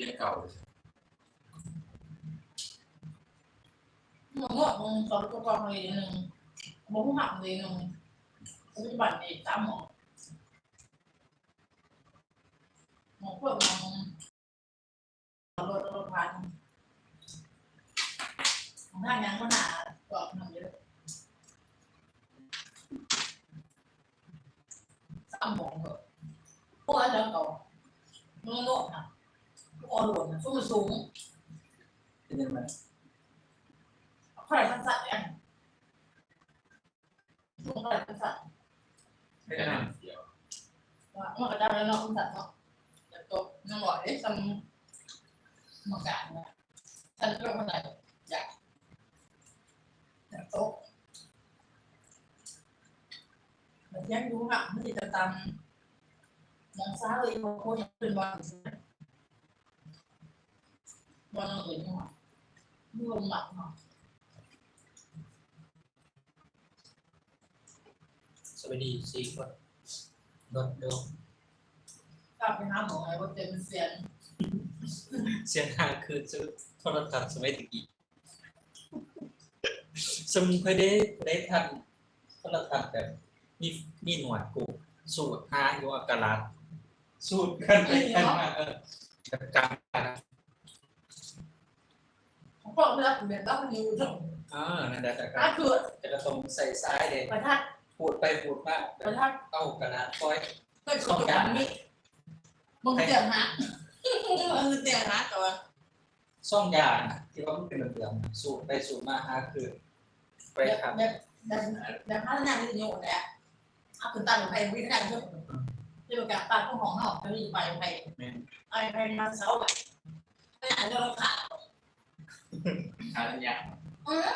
รียนเก่ามึงว่ามึงสอนตัวกองเลยหนึ่งมึงหักเลยหนึ่งปัจจุ อหมอพวนของท่านยังก็หนาก็ทำเยอะสามหมอก็พวกอะไรเก่ามึงโลดอะพวกหลวงสูงสูงเป็นยังไงใครทั้งสัตว์เนี่ยมึงใครทั้งสัตว์ไม่ได้นเดียวว่ามันก็ได้แล้วเนาะทั้งสัตว์เนาะแต่ตัวน้องหน่อยได้ทำมาการนะฉันก็ไม่ได้อยากอยากโต๊ะแต่ยังดูหนักมันจะตามมองซ้ายเลยมองโค้งยังเป็นบอล บอลอื่นเนาะมีลมหนักเนาะสวัสดีสี่คนรถเดิมกลับไปหาหมอไงว่าเต็มเสียงเสียงหาคือซื้อโทรศัพท์สมัยตะกี้สมเคยได้ได้ทันโทรศัพท์แบบมีมีหนวดกูสูตรหาอยู่ว่ากะลาดสูตรกันไปกันมาเออแบบกลางกัน ของพ่อเลือก แบบต้องนิ้วตรงอ่านั่นแหละแต่ก็ก็คือจะกระตรงใส่ซ้ายเลยประทัดพูดไปพูดมาแบประบทัดเอากระดาษก้อยก็คือแบบนี้มึงเตียงฮะมึงเตียงฮะตัวซ่องยาน่ะที่ว่ามันเป็นเหลืองๆสูตรไปสูตรมาหาคือ ไปแบบครับแบบแบบแบบพัฒนาที่โยนแหละเอาคุณตั้งไปวิธีการช่วยที่ประกาศปากของห้องนอกจะมีไปไปแม่นไอ้ไปมาเสาไปไม่อ่านเรื่องข่าว อะไรอย่างอือ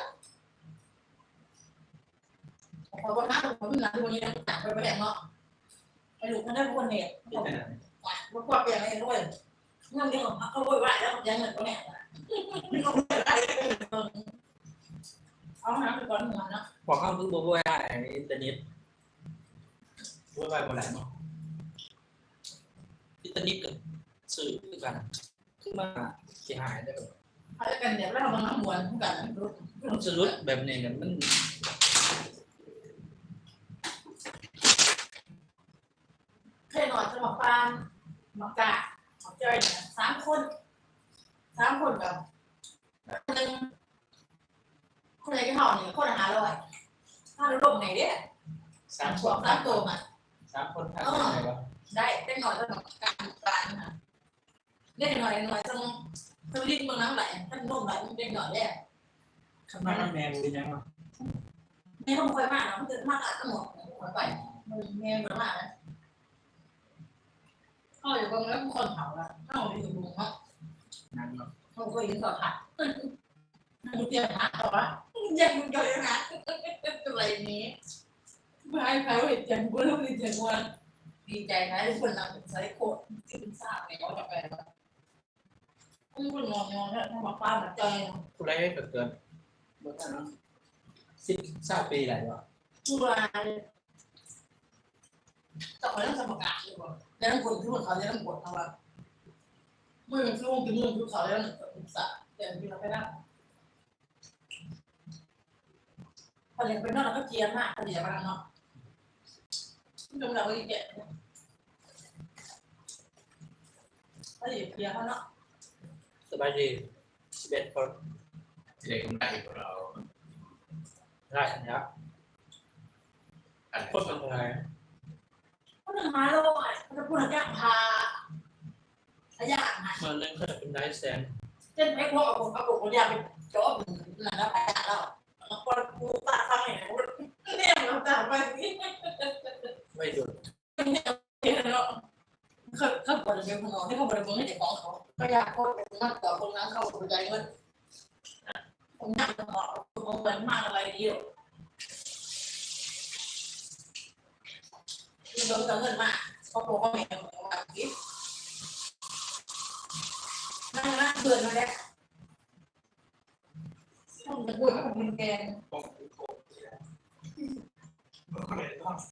พอวันนั้นผมงานวันนี้ต้องจับไปไปแดงเนาะไอ้ลูกมันได้พวกคนเนี่ยที่เป็นมันกว่าเปลี่ยนอะไรด้วยเงินที่ของเขาโวยวายแล้วยังเงินตัวเนี่ยเขาโวยวายเอาหาไปก่อนหัวเนาะพอเข้าทุกบัวว่าอินเทอร์เน็ตบัวว่าบนไหนเนาะอินเทอร์เน็ตกับสื่อคือกันคือมาเสียหายได้แบ บอะไรกันเดี๋ยวเรามาหมวนกันรู้มันจะรุดแบบนี้เนี่ยมันเคยนอนจะมาปานมากามาเจอเนี่ยสามคนสามคนกับหนึ่งคนไหนที่ห่อเนี่ยคนหาลอยถ้าเราลงไหนเนี่ยสามสคอนงสามตัวมาสามคนทำอะไรวะได้ได้หน่อยจะการการ นะได้หน่อยหน่อยต้องต้องรีบมึงน้ำไหลท่านนุ่มไหลมันได้หน่อยแรกข้างหน้าแมงเป็นยังไงไม่ต้องคอยมากนะมันจะมากอะทั้งหมดคอยไปมันเมียมันมากนะเขาอยู่ตรงนั้นคนเผาละเขาอยู่ตรงนั้นนั่นเนาะเขาก็ยินต่อถัดมึงเตรียมหาต่อวะยังมึงเจอยังไงอะไรนี้ไม่ให้ใครเห็นจังกูรู้ดีจังวันดีใจนะที่คนนำใช้โคตรที่ทราบไงว่าแบบอะไรมึง คุณมองงแล้วถ้ามาป้ามาเจอผู้ไรเกิดเกินสิบสามปีไหนวะผู้ร้ายต่อไปต้องสมการดีกว่าแล้วต้องกดที่คนเขาจะต้องกดเอาว่าเมื่อมันช่วงที่มึงทุกเขาแล้วศึกษาเดี๋ยวที่เราไปได้พอเรียนไปนอกเราก็เจียมมากพอเรียนมาเนาะจงเราก็อีกแก่พอเรียนเพียงเขาเนาะ สบายดีสิบเอ็ดคนเด็กได้ของเราได้อันนี้อันคนเป็นไงเขาจะมาแล้วอะเขาจะพูดอะไรพาขยะนะมาเล่นก็จะเป็นไนท์แซนเช่นไอ้พวกเอาผมเอาผมคนยาไปจอบหลังแล้วไปแล้วแล้วคนกูตาฟังเนี่ยเนี่ยมันตาไปนี่ไม่ดุ เนี่ยเนาะเขา เขาปวดเป็นคนอนที่เขาปวดเป็นไม่ได้ของเขาก็อยากโคตรเป็นมากกว่าคนนั้นเข้าปวใจเงินผมอยากจะบอกผมเหมือนมากอะไรเดีหรอโดนเงินมากเขาบอกว่าแม่ของมาคิดนั่งนั่งเบื่อมาแล้วต้องจะพูดกับคุณแกผม